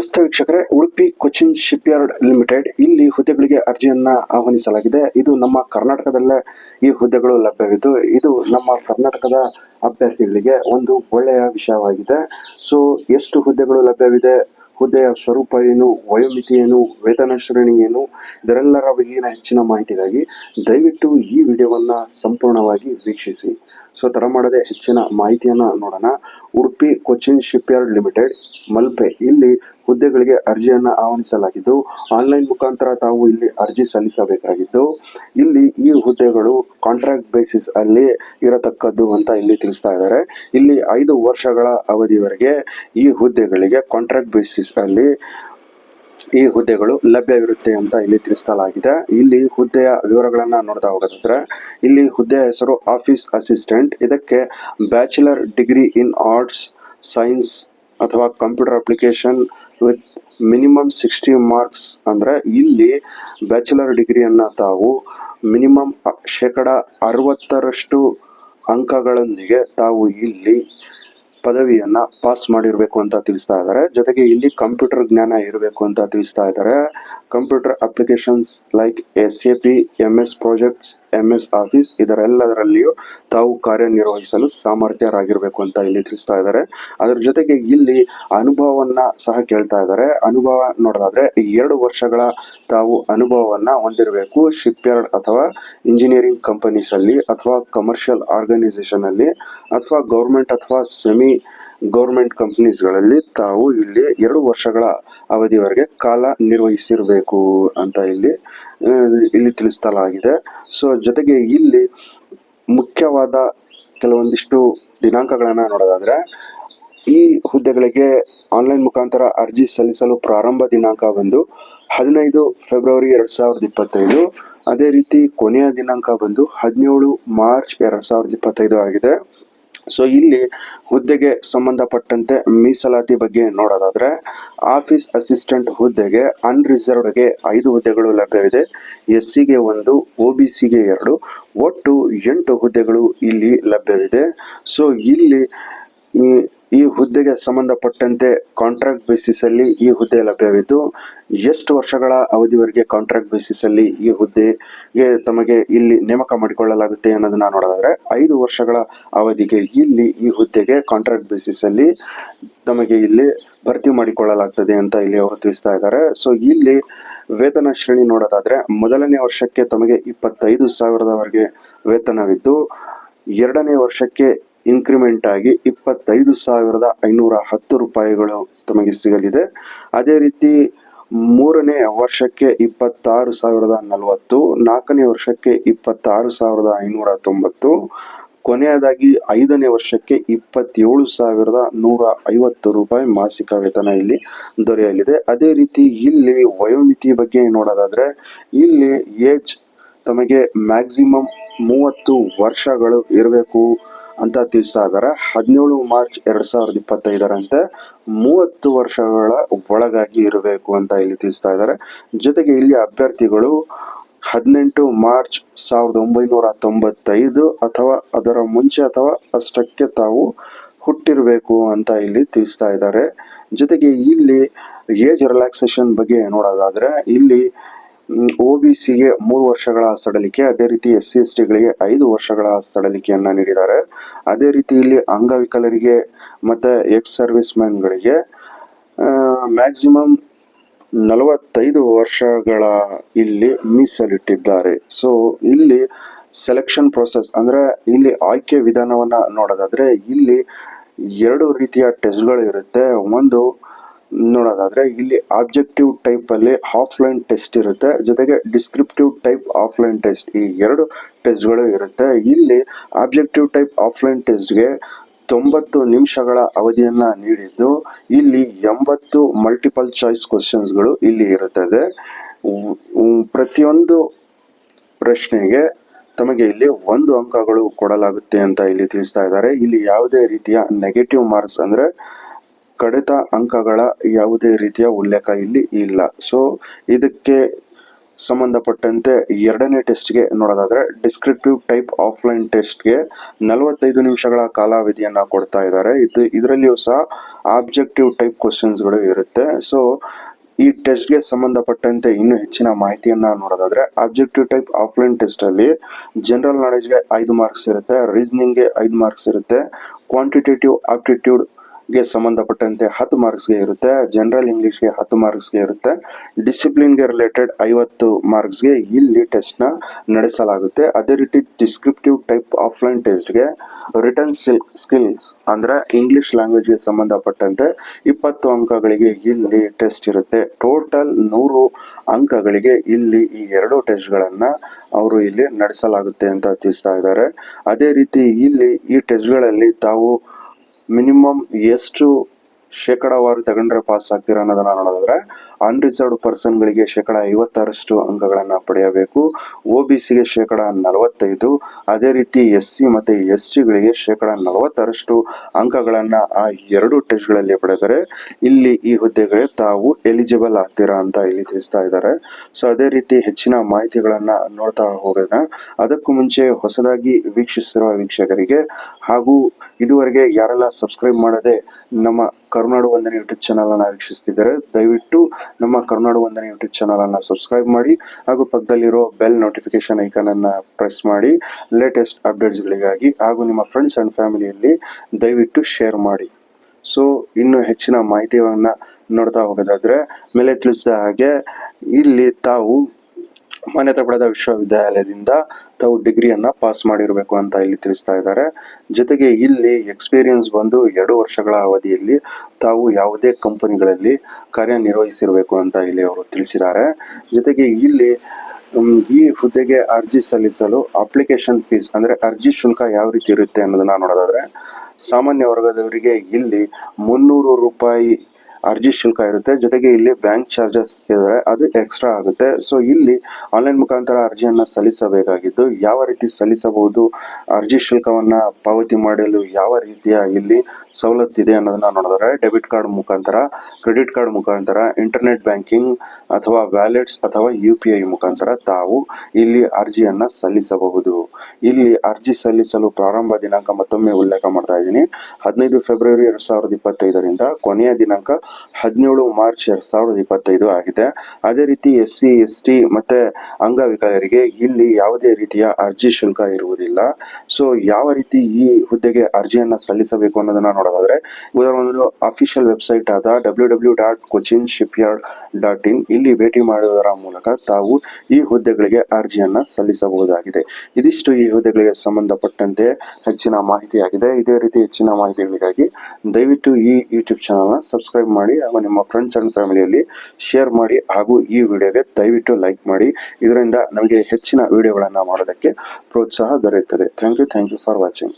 ನಮಸ್ತೆ ವೀಕ್ಷಕರೇ, Udupi ship yard limited ಇಲ್ಲಿ ಹುದ್ದೆಗಳಿಗೆ ಅರ್ಜಿಯನ್ನ ಆಹ್ವಾನಿಸಲಾಗಿದೆ. ಇದು ನಮ್ಮ ಕರ್ನಾಟಕದಲ್ಲೇ ಈ ಹುದ್ದೆಗಳು ಲಭ್ಯವಿದ್ದು, ಇದು ನಮ್ಮ ಕರ್ನಾಟಕದ ಅಭ್ಯರ್ಥಿಗಳಿಗೆ ಒಂದು ಒಳ್ಳೆಯ ವಿಷಯವಾಗಿದೆ. ಸೊ ಎಷ್ಟು ಹುದ್ದೆಗಳು ಲಭ್ಯವಿದೆ? ಹುದ್ದೆಯ ಸ್ವರೂಪ ಏನು? ವಯೋಮಿತಿ ಏನು? ವೇತನ ಶ್ರೇಣಿ ಏನು? ಇದರೆಲ್ಲರ ಬಗೆಗಿನ ಹೆಚ್ಚಿನ ಮಾಹಿತಿಗಾಗಿ ದಯವಿಟ್ಟು ಈ ವಿಡಿಯೋವನ್ನು ಸಂಪೂರ್ಣವಾಗಿ ವೀಕ್ಷಿಸಿ. ಸೊ ಥರ ಮಾಡದೆ ಹೆಚ್ಚಿನ ಮಾಹಿತಿಯನ್ನ ನೋಡೋಣ. Udupi Cochin shipyard limited, Malpe. ಇಲ್ಲಿ ಹುದ್ದೆಗಳಿಗೆ ಅರ್ಜಿಯನ್ನ ಆಹ್ವಾನಿಸಲಾಗಿದ್ದು, ಆನ್ಲೈನ್ ಮುಖಾಂತರ ತಾವು ಇಲ್ಲಿ ಅರ್ಜಿ ಸಲ್ಲಿಸಬೇಕಾಗಿದ್ದು ಇಲ್ಲಿ ಈ ಹುದ್ದೆಗಳು ಕಾಂಟ್ರಾಕ್ಟ್ ಬೇಸಿಸ್ ಅಲ್ಲಿ ಇರತಕ್ಕದ್ದು ಅಂತ ಇಲ್ಲಿ ತಿಳಿಸ್ತಾ ಇದ್ದಾರೆ. ಇಲ್ಲಿ ಐದು ವರ್ಷಗಳ ಅವಧಿವರೆಗೆ ಈ ಹುದ್ದೆಗಳಿಗೆ ಕಾಂಟ್ರಾಕ್ಟ್ ಬೇಸಿಸ್ ಅಲ್ಲಿ ಈ ಹುದ್ದೆಗಳು ಲಭ್ಯವಿರುತ್ತೆ ಅಂತ ಇಲ್ಲಿ ತಿಳಿಸಲಾಗಿದೆ. ಇಲ್ಲಿ ಹುದ್ದೆಯ ವಿವರಗಳನ್ನ ನೋಡ್ತಾ ಹೋಗೋದಾದ್ರೆ, ಇಲ್ಲಿ ಹುದ್ದೆಯ ಹೆಸರು ಆಫೀಸ್ ಅಸಿಸ್ಟೆಂಟ್, ಇದಕ್ಕೆ bachelor degree in arts, science ಅಥವಾ computer application with minimum sixty marks ಅಂದ್ರೆ ಇಲ್ಲಿ ಬ್ಯಾಚುಲರ್ ಡಿಗ್ರಿಯನ್ನು ತಾವು ಮಿನಿಮಮ್ ಶೇಕಡ ಅರವತ್ತರಷ್ಟು ಅಂಕಗಳೊಂದಿಗೆ ತಾವು ಇಲ್ಲಿ ಪದವಿಯನ್ನ ಪಾಸ್ ಮಾಡಿರ್ಬೇಕು ಅಂತ ತಿಳಿಸ್ತಾ ಇದ್ದಾರೆ. ಜೊತೆಗೆ ಇಲ್ಲಿ ಕಂಪ್ಯೂಟರ್ ಜ್ಞಾನ ಇರಬೇಕು ಅಂತ ತಿಳಿಸ್ತಾ ಇದ್ದಾರೆ. Computer applications like S A P M S projects M S office ಇದರೆಲ್ಲದರಲ್ಲಿಯೂ ತಾವು ಕಾರ್ಯನಿರ್ವಹಿಸಲು ಸಾಮರ್ಥ್ಯರಾಗಿರ್ಬೇಕು ಅಂತ ಇಲ್ಲಿ ತಿಳಿಸ್ತಾ ಇದ್ದಾರೆ. ಅದರ ಜೊತೆಗೆ ಇಲ್ಲಿ ಅನುಭವವನ್ನ ಸಹ ಕೇಳ್ತಾ ಇದ್ದಾರೆ. ಅನುಭವ ನೋಡೋದಾದ್ರೆ ಎರಡು ವರ್ಷಗಳ ತಾವು ಅನುಭವವನ್ನ ಹೊಂದಿರಬೇಕು. ಶಿಪ್ ಯಾರ್ಡ್ ಅಥವಾ ಇಂಜಿನಿಯರಿಂಗ್ ಕಂಪನೀಸ್ ಅಲ್ಲಿ ಅಥವಾ ಕಮರ್ಷಿಯಲ್ ಆರ್ಗನೈಸೇಷನ್ ಅಲ್ಲಿ ಅಥವಾ ಗೌರ್ಮೆಂಟ್ ಅಥವಾ ಸೆಮಿ ಗೌರ್ಮೆಂಟ್ ಕಂಪನೀಸ್ಗಳಲ್ಲಿ ತಾವು ಇಲ್ಲಿ ಎರಡು ವರ್ಷಗಳ ಅವಧಿವರೆಗೆ ಕಾಲ ನಿರ್ವಹಿಸಿರಬೇಕು ಅಂತ ಇಲ್ಲಿ ಇಲ್ಲಿ ತಿಳಿಸಲಾಗಿದೆ. ಸೊ ಜೊತೆಗೆ ಇಲ್ಲಿ ಮುಖ್ಯವಾದ ಕೆಲವೊಂದಿಷ್ಟು ದಿನಾಂಕಗಳನ್ನು ನೋಡೋದಾದರೆ, ಈ ಹುದ್ದೆಗಳಿಗೆ ಆನ್ಲೈನ್ ಮುಖಾಂತರ ಅರ್ಜಿ ಸಲ್ಲಿಸಲು ಪ್ರಾರಂಭ ದಿನಾಂಕ ಬಂದು ಹದಿನೈದು ಫೆಬ್ರವರಿ ಎರಡು ಸಾವಿರದ ಇಪ್ಪತ್ತೈದು. ಅದೇ ರೀತಿ ಕೊನೆಯ ದಿನಾಂಕ ಬಂದು ಹದಿನೇಳು ಮಾರ್ಚ್ ಎರಡು ಸಾವಿರದ ಇಪ್ಪತ್ತೈದು ಆಗಿದೆ. ಸೊ ಇಲ್ಲಿ ಹುದ್ದೆಗೆ ಸಂಬಂಧಪಟ್ಟಂತೆ ಮೀಸಲಾತಿ ಬಗ್ಗೆ ನೋಡೋದಾದ್ರೆ, ಆಫೀಸ್ ಅಸಿಸ್ಟೆಂಟ್ ಹುದ್ದೆಗೆ ಅನ್ರಿಸರ್ವ್ಡ್ಗೆ ಐದು ಹುದ್ದೆಗಳು ಲಭ್ಯವಿದೆ. ಎಸ್ ಸಿಗೆ ಒಂದು ಒ ಬಿ ಸಿಗೆ ಎರಡು, ಒಟ್ಟು ಎಂಟು ಹುದ್ದೆಗಳು ಇಲ್ಲಿ ಲಭ್ಯವಿದೆ. ಸೊ ಇಲ್ಲಿ ಈ ಹುದ್ದೆಗೆ ಸಂಬಂಧಪಟ್ಟಂತೆ ಕಾಂಟ್ರಾಕ್ಟ್ ಬೇಸಿಸ್ ಅಲ್ಲಿ ಈ ಹುದ್ದೆ ಲಭ್ಯವಿದ್ದು, ಎಷ್ಟು ವರ್ಷಗಳ ಅವಧಿವರೆಗೆ ಕಾಂಟ್ರಾಕ್ಟ್ ಬೇಸಿಸ್ ಅಲ್ಲಿ ಈ ಹುದ್ದೆಗೆ ತಮಗೆ ಇಲ್ಲಿ ನೇಮಕ ಮಾಡಿಕೊಳ್ಳಲಾಗುತ್ತೆ ಅನ್ನೋದನ್ನ ನೋಡೋದಾದ್ರೆ, ಐದು ವರ್ಷಗಳ ಅವಧಿಗೆ ಇಲ್ಲಿ ಈ ಹುದ್ದೆಗೆ ಕಾಂಟ್ರಾಕ್ಟ್ ಬೇಸಿಸ್ ಅಲ್ಲಿ ತಮಗೆ ಇಲ್ಲಿ ಭರ್ತಿ ಮಾಡಿಕೊಳ್ಳಲಾಗ್ತದೆ ಅಂತ ಇಲ್ಲಿ ಅವರು ತಿಳಿಸ್ತಾ ಇದ್ದಾರೆ. ಸೊ ಇಲ್ಲಿ ವೇತನ ಶ್ರೇಣಿ ನೋಡೋದಾದ್ರೆ, ಮೊದಲನೇ ವರ್ಷಕ್ಕೆ ತಮಗೆ ಇಪ್ಪತ್ತೈದು ಸಾವಿರದವರೆಗೆ ವೇತನವಿದ್ದು, ಎರಡನೇ ವರ್ಷಕ್ಕೆ ಇನ್ಕ್ರಿಮೆಂಟ್ ಆಗಿ ಇಪ್ಪತ್ತೈದು ಸಾವಿರದ ಐನೂರ ಹತ್ತು ರೂಪಾಯಿಗಳು ತಮಗೆ ಸಿಗಲಿದೆ. ಅದೇ ರೀತಿ ಮೂರನೇ ವರ್ಷಕ್ಕೆ ಇಪ್ಪತ್ತಾರು ಸಾವಿರದ ನಲವತ್ತು, ನಾಲ್ಕನೇ ವರ್ಷಕ್ಕೆ ಇಪ್ಪತ್ತಾರು ಸಾವಿರದ ಐನೂರ ತೊಂಬತ್ತು, ಕೊನೆಯದಾಗಿ ಐದನೇ ವರ್ಷಕ್ಕೆ ಇಪ್ಪತ್ತೇಳು ಸಾವಿರದ ನೂರ ಐವತ್ತು ರೂಪಾಯಿ ಮಾಸಿಕ ವೇತನ ಇಲ್ಲಿ ದೊರೆಯಲಿದೆ. ಅದೇ ರೀತಿ ಇಲ್ಲಿ ವಯೋಮಿತಿ ಬಗ್ಗೆ ನೋಡೋದಾದ್ರೆ, ಇಲ್ಲಿ ಏಜ್ ತಮಗೆ ಮ್ಯಾಕ್ಸಿಮಮ್ ಮೂವತ್ತು ವರ್ಷಗಳು ಇರಬೇಕು. ಅಂತ ತಿಳಿಸ್ತಾ ಇದ್ದಾರೆ. ಹದಿನೇಳು ಮಾರ್ಚ್ ಎರಡ್ ಸಾವಿರದ ಇಪ್ಪತ್ತೈದರಂತೆ ಮೂವತ್ತು ವರ್ಷಗಳ ಒಳಗಾಗಿ ಇರಬೇಕು ಅಂತ ಇಲ್ಲಿ ತಿಳಿಸ್ತಾ ಇದ್ದಾರೆ. ಜೊತೆಗೆ ಇಲ್ಲಿ ಅಭ್ಯರ್ಥಿಗಳು ಹದಿನೆಂಟು ಮಾರ್ಚ್ ಸಾವಿರದ ಒಂಬೈನೂರ ತೊಂಬತ್ತೈದು ಅಥವಾ ಅದರ ಮುಂಚೆ ಅಥವಾ ಅಷ್ಟಕ್ಕೆ ತಾವು ಹುಟ್ಟಿರಬೇಕು ಅಂತ ಇಲ್ಲಿ ತಿಳಿಸ್ತಾ ಇದ್ದಾರೆ. ಜೊತೆಗೆ ಇಲ್ಲಿ ಏಜ್ ರಿಲ್ಯಾಕ್ಸೇಷನ್ ಬಗ್ಗೆ ನೋಡೋದಾದ್ರೆ ಇಲ್ಲಿ ಒ ಬಿ ಸಿಗೆ ಮೂರು ವರ್ಷಗಳ ಸಡಲಿಕೆ, ಅದೇ ರೀತಿ ಎಸ್ ಸಿ ಎಸ್ ಟಿಗಳಿಗೆ ಐದು ವರ್ಷಗಳ ಸಡಲಿಕೆಯನ್ನ ನೀಡಿದ್ದಾರೆ. ಅದೇ ರೀತಿ ಇಲ್ಲಿ ಅಂಗವಿಕಲರಿಗೆ ಮತ್ತೆ ಎಕ್ಸ್ ಸರ್ವಿಸ್ ಮ್ಯಾನ್ಗಳಿಗೆ ಮ್ಯಾಕ್ಸಿಮಮ್ ನಲವತ್ತೈದು ವರ್ಷಗಳ ಇಲ್ಲಿ ಮೀಸಲಿಟ್ಟಿದ್ದಾರೆ. ಸೊ, ಇಲ್ಲಿ ಸೆಲೆಕ್ಷನ್ ಪ್ರೊಸೆಸ್ ಅಂದ್ರೆ ಇಲ್ಲಿ ಆಯ್ಕೆ ವಿಧಾನವನ್ನ ನೋಡೋದಾದ್ರೆ ಇಲ್ಲಿ ಎರಡು ರೀತಿಯ ಟೆಸ್ಟ್ಗಳು ಇರುತ್ತೆ ಒಂದು ನೋಡೋದಾದ್ರೆ ಇಲ್ಲಿ ಆಬ್ಜೆಕ್ಟಿವ್ ಟೈಪ್ ಅಲ್ಲಿ ಆಫ್ಲೈನ್ ಟೆಸ್ಟ್ ಇರುತ್ತೆ. ಜೊತೆಗೆ ಡಿಸ್ಕ್ರಿಪ್ಟಿವ್ ಟೈಪ್ ಆಫ್ಲೈನ್ ಟೆಸ್ಟ್ ಈ ಎರಡು ಟೆಸ್ಟ್ಗಳು ಇರುತ್ತೆ. ಇಲ್ಲಿ ಆಬ್ಜೆಕ್ಟಿವ್ ಟೈಪ್ ಆಫ್ಲೈನ್ ಟೆಸ್ಟ್ಗೆ ತೊಂಬತ್ತು ನಿಮಿಷಗಳ ಅವಧಿಯನ್ನ ನೀಡಿದ್ದು, ಇಲ್ಲಿ ಎಂಬತ್ತು ಮಲ್ಟಿಪಲ್ ಚಾಯ್ಸ್ ಕ್ವಶನ್ಸ್ಗಳು ಇಲ್ಲಿ ಇರುತ್ತದೆ. ಪ್ರತಿಯೊಂದು ಪ್ರಶ್ನೆಗೆ ತಮಗೆ ಇಲ್ಲಿ ಒಂದು ಅಂಕಗಳು ಕೊಡಲಾಗುತ್ತೆ ಅಂತ ಇಲ್ಲಿ ತಿಳಿಸ್ತಾ ಇದ್ದಾರೆ. ಇಲ್ಲಿ ಯಾವುದೇ ರೀತಿಯ ನೆಗೆಟಿವ್ ಮಾರ್ಕ್ಸ್ ಅಂದ್ರೆ ಕಡಿತ ಅಂಕಗಳ ಯಾವುದೇ ರೀತಿಯ ಉಲ್ಲೇಖ ಇಲ್ಲಿ ಇಲ್ಲ. ಸೊ ಇದಕ್ಕೆ ಸಂಬಂಧಪಟ್ಟಂತೆ ಎರಡನೇ ಟೆಸ್ಟ್ಗೆ ನೋಡೋದಾದ್ರೆ ಡಿಸ್ಕ್ರಿಪ್ಟಿವ್ ಟೈಪ್ ಆಫ್ಲೈನ್ ಟೆಸ್ಟ್ಗೆ ನಲವತ್ತೈದು ನಿಮಿಷಗಳ ಕಾಲಾವಧಿಯನ್ನ ಕೊಡ್ತಾ ಇದ್ದಾರೆ. ಇದು, ಇದರಲ್ಲಿಯೂ ಸಹ ಆಬ್ಜೆಕ್ಟಿವ್ ಟೈಪ್ ಕ್ವಶನ್ಸ್ಗಳು ಇರುತ್ತೆ. ಸೊ ಈ ಟೆಸ್ಟ್ಗೆ ಸಂಬಂಧಪಟ್ಟಂತೆ ಇನ್ನೂ ಹೆಚ್ಚಿನ ಮಾಹಿತಿಯನ್ನ ನೋಡೋದಾದ್ರೆ ಆಬ್ಜೆಕ್ಟಿವ್ ಟೈಪ್ ಆಫ್ಲೈನ್ ಟೆಸ್ಟ್ ಅಲ್ಲಿ ಜನರಲ್ ನಾಲೆಜ್ಗೆ ಐದು ಮಾರ್ಕ್ಸ್ ಇರುತ್ತೆ ರೀಸನಿಂಗ್ಗೆ ಐದು ಮಾರ್ಕ್ಸ್ ಇರುತ್ತೆ ಕ್ವಾಂಟಿಟೇಟಿವ್ ಆಪ್ಟಿಟ್ಯೂಡ್ ಗೆ ಸಂಬಂಧಪಟ್ಟಂತೆ ಹತ್ತು ಮಾರ್ಕ್ಸ್ಗೆ ಇರುತ್ತೆ ಜನರಲ್ ಇಂಗ್ಲಿಷ್ಗೆ ಹತ್ತು ಮಾರ್ಕ್ಸ್ಗೆ ಇರುತ್ತೆ. ಡಿಸಿಪ್ಲಿನ್ಗೆ ರಿಲೇಟೆಡ್ ಐವತ್ತು ಮಾರ್ಕ್ಸ್ಗೆ ಇಲ್ಲಿ ಟೆಸ್ಟ್ನ ನಡೆಸಲಾಗುತ್ತೆ. ಅದೇ ರೀತಿ ಡಿಸ್ಕ್ರಿಪ್ಟಿವ್ ಟೈಪ್ ಆಫ್ಲೈನ್ ಟೆಸ್ಟ್ಗೆ ರಿಟರ್ನ್ ಸ್ಕಿಲ್ಸ್ ಅಂದ್ರೆ ಇಂಗ್ಲಿಷ್ ಲ್ಯಾಂಗ್ವೇಜ್ಗೆ ಸಂಬಂಧಪಟ್ಟಂತೆ ಇಪ್ಪತ್ತು ಅಂಕಗಳಿಗೆ ಇಲ್ಲಿ ಟೆಸ್ಟ್ ಇರುತ್ತೆ. ಟೋಟಲ್ ನೂರು ಅಂಕಗಳಿಗೆ ಇಲ್ಲಿ ಈ ಎರಡು ಟೆಸ್ಟ್ಗಳನ್ನು ಅವರು ಇಲ್ಲಿ ನಡೆಸಲಾಗುತ್ತೆ ಅಂತ ತಿಳಿಸ್ತಾ ಇದ್ದಾರೆ. ಅದೇ ರೀತಿ ಇಲ್ಲಿ ಈ ಟೆಸ್ಟ್ಗಳಲ್ಲಿ ತಾವು ಮಿನಿಮಮ್ ಎಷ್ಟು ಶೇಕಡಾವಾರು ತಗೊಂಡ್ರೆ ಪಾಸ್ ಆಗ್ತೀರಾ ಅನ್ನೋದನ್ನ ನೋಡೋದಾದ್ರೆ ಅನ್ರಿಸರ್ವ್ಡ್ ಪರ್ಸನ್ಗಳಿಗೆ ಶೇಕಡ ಐವತ್ತಾರಷ್ಟು ಅಂಕಗಳನ್ನ ಪಡೆಯಬೇಕು. ಒ ಬಿ ಸಿಗೆ ಶೇಕಡ ನಲವತ್ತೈದು. ಅದೇ ರೀತಿ ಎಸ್ ಸಿ ಮತ್ತೆ ಎಸ್ ಟಿಗಳಿಗೆ ಶೇಕಡ ನಲವತ್ತರಷ್ಟು ಅಂಕಗಳನ್ನ ಆ ಎರಡು ಟೆಸ್ಟ್ಗಳಲ್ಲಿ ಪಡೆದರೆ, ಇಲ್ಲಿ ಈ ಹುದ್ದೆಗೆ ತಾವು ಎಲಿಜಿಬಲ್ ಆಗ್ತೀರಾ ಅಂತ ಇಲ್ಲಿ ತಿಳಿಸ್ತಾ ಇದ್ದಾರೆ. ಸೊ ಅದೇ ರೀತಿ ಹೆಚ್ಚಿನ ಮಾಹಿತಿಗಳನ್ನ ನೋಡ್ತಾ ಹೋಗೋಣ. ಅದಕ್ಕೂ ಮುಂಚೆ ಹೊಸದಾಗಿ ವೀಕ್ಷಿಸಿರುವ ವೀಕ್ಷಕರಿಗೆ ಹಾಗೂ ಇದುವರೆಗೆ ಯಾರೆಲ್ಲ ಸಬ್ಸ್ಕ್ರೈಬ್ ಮಾಡದೆ ನಮ್ಮ ಕರುನಾಡು ವಂದನೆ ಯೂಟ್ಯೂಬ್ ಚಾನಲ್ ಅನ್ನ ವೀಕ್ಷಿಸ್ತಿದ್ದಾರೆ, ದಯವಿಟ್ಟು ನಮ್ಮ ಕರುನಾಡು ವಂದನೆ ಯೂಟ್ಯೂಬ್ ಚಾನಲ್ ಅನ್ನು ಸಬ್ಸ್ಕ್ರೈಬ್ ಮಾಡಿ, ಹಾಗೂ ಪಕ್ಕದಲ್ಲಿರೋ ಬೆಲ್ ನೋಟಿಫಿಕೇಶನ್ ಐಕನ್ ಅನ್ನ ಪ್ರೆಸ್ ಮಾಡಿ ಲೇಟೆಸ್ಟ್ ಅಪ್ಡೇಟ್ಸ್ ಗಳಿಗಾಗಿ, ಹಾಗೂ ನಿಮ್ಮ ಫ್ರೆಂಡ್ಸ್ ಅಂಡ್ ಫ್ಯಾಮಿಲಿಯಲ್ಲಿ ದಯವಿಟ್ಟು ಶೇರ್ ಮಾಡಿ. ಸೊ ಇನ್ನು ಹೆಚ್ಚಿನ ಮಾಹಿತಿಯನ್ನ ನೋಡ್ತಾ ಹೋಗೋದಾದ್ರೆ, ಮೇಲೆ ತಿಳಿಸಿದ ಹಾಗೆ, ಇಲ್ಲಿ ತಾವು ಮಾನ್ಯತೆ ಪಡೆದ ವಿಶ್ವವಿದ್ಯಾಲಯದಿಂದ ತಾವು ಡಿಗ್ರಿಯನ್ನು ಪಾಸ್ ಮಾಡಿರಬೇಕು ಅಂತ ಇಲ್ಲಿ ತಿಳಿಸ್ತಾ ಇದ್ದಾರೆ. ಜೊತೆಗೆ ಇಲ್ಲಿ ಎಕ್ಸ್ಪೀರಿಯನ್ಸ್ ಬಂದು ಎರಡು ವರ್ಷಗಳ ಅವಧಿಯಲ್ಲಿ ತಾವು ಯಾವುದೇ ಕಂಪನಿಗಳಲ್ಲಿ ಕಾರ್ಯನಿರ್ವಹಿಸಿರಬೇಕು ಅಂತ ಇಲ್ಲಿ ಅವರು ತಿಳಿಸಿದ್ದಾರೆ. ಜೊತೆಗೆ ಇಲ್ಲಿ ಈ ಹುದ್ದೆಗೆ ಅರ್ಜಿ ಸಲ್ಲಿಸಲು ಅಪ್ಲಿಕೇಶನ್ ಫೀಸ್ ಅಂದ್ರೆ ಅರ್ಜಿ ಶುಲ್ಕ ಯಾವ ರೀತಿ ಇರುತ್ತೆ ಅನ್ನೋದನ್ನ ನೋಡೋದಾದ್ರೆ, ಸಾಮಾನ್ಯ ವರ್ಗದವರಿಗೆ ಇಲ್ಲಿ ಮುನ್ನೂರು ರೂಪಾಯಿ ಅರ್ಜಿ ಶುಲ್ಕ ಇರುತ್ತೆ. ಜೊತೆಗೆ ಇಲ್ಲಿ ಬ್ಯಾಂಕ್ ಚಾರ್ಜಸ್ ಇದ್ದಾರೆ ಅದು ಎಕ್ಸ್ಟ್ರಾ ಆಗುತ್ತೆ. ಸೊ ಇಲ್ಲಿ ಆನ್ಲೈನ್ ಮುಖಾಂತರ ಅರ್ಜಿಯನ್ನು ಸಲ್ಲಿಸಬೇಕಾಗಿದ್ದು, ಯಾವ ರೀತಿ ಸಲ್ಲಿಸಬಹುದು, ಅರ್ಜಿ ಶುಲ್ಕವನ್ನ ಪಾವತಿ ಮಾಡಲು ಯಾವ ರೀತಿಯ ಇಲ್ಲಿ ಸವಲತ್ತಿದೆ ಅನ್ನೋದನ್ನ ನೋಡಿದ್ರೆ ಡೆಬಿಟ್ ಕಾರ್ಡ್ ಮುಖಾಂತರ ಕ್ರೆಡಿಟ್ ಕಾರ್ಡ್ ಮುಖಾಂತರ ಇಂಟರ್ನೆಟ್ ಬ್ಯಾಂಕಿಂಗ್ ಅಥವಾ ವ್ಯಾಲೆಟ್ಸ್ ಅಥವಾ ಯು ಪಿ ಐ ಮುಖಾಂತರ ತಾವು ಇಲ್ಲಿ ಅರ್ಜಿಯನ್ನು ಸಲ್ಲಿಸಬಹುದು. ಇಲ್ಲಿ ಅರ್ಜಿ ಸಲ್ಲಿಸಲು ಪ್ರಾರಂಭ ದಿನಾಂಕ ಮತ್ತೊಮ್ಮೆ ಉಲ್ಲೇಖ ಮಾಡ್ತಾ ಇದ್ದೀನಿ. ಹದಿನೈದು ಫೆಬ್ರವರಿ ಎರಡು ಸಾವಿರದ ಇಪ್ಪತ್ತೈದರಿಂದ ಕೊನೆಯ ದಿನಾಂಕ ಹದಿನೇಳು ಮಾರ್ಚ್ ಎರಡ್ ಸಾವಿರದ ಇಪ್ಪತ್ತೈದು ಆಗಿದೆ. ಅದೇ ರೀತಿ ಎಸ್ ಸಿ ಎಸ್ ಟಿ ಮತ್ತೆ ಅಂಗವಿಕಲರಿಗೆ ಇಲ್ಲಿ ಯಾವುದೇ ರೀತಿಯ ಅರ್ಜಿ ಶುಲ್ಕ ಇರುವುದಿಲ್ಲ. ಸೊ ಯಾವ ರೀತಿ ಈ ಹುದ್ದೆಗೆ ಅರ್ಜಿಯನ್ನ ಸಲ್ಲಿಸಬೇಕು ಅನ್ನೋದನ್ನ ನೋಡೋದಾದ್ರೆ ಒಂದು ಅಫಿಷಿಯಲ್ ವೆಬ್ಸೈಟ್ ಆದ W W dot Cochin shipyard dot in ಇಲ್ಲಿ ಭೇಟಿ ಮಾಡುವುದರ ಮೂಲಕ ತಾವು ಈ ಹುದ್ದೆಗಳಿಗೆ ಅರ್ಜಿಯನ್ನ ಸಲ್ಲಿಸಬಹುದಾಗಿದೆ. ಇದಿಷ್ಟು ಈ ಹುದ್ದೆಗಳಿಗೆ ಸಂಬಂಧಪಟ್ಟಂತೆ ಹೆಚ್ಚಿನ ಮಾಹಿತಿಯಾಗಿದೆ. ಇದೇ ರೀತಿ ಹೆಚ್ಚಿನ ಮಾಹಿತಿಗಳಿಗಾಗಿ ದಯವಿಟ್ಟು ಈ ಯೂಟ್ಯೂಬ್ ಚಾನಲ್ನ ಸಬ್ಸ್ಕ್ರೈಬ್ ಮಾಡಿ ಹಾಗೂ ನಿಮ್ಮ ಫ್ರೆಂಡ್ಸ್ ಅಂಡ್ ಫ್ಯಾಮಿಲಿಯಲ್ಲಿ ಶೇರ್ ಮಾಡಿ ಹಾಗೂ ಈ ವಿಡಿಯೋಗೆ ದಯವಿಟ್ಟು ಲೈಕ್ ಮಾಡಿ. ಇದರಿಂದ ನಮಗೆ ಹೆಚ್ಚಿನ ವಿಡಿಯೋಗಳನ್ನು ಮಾಡೋದಕ್ಕೆ ಪ್ರೋತ್ಸಾಹ ದೊರೆಯುತ್ತದೆ. Thank you thank you for watching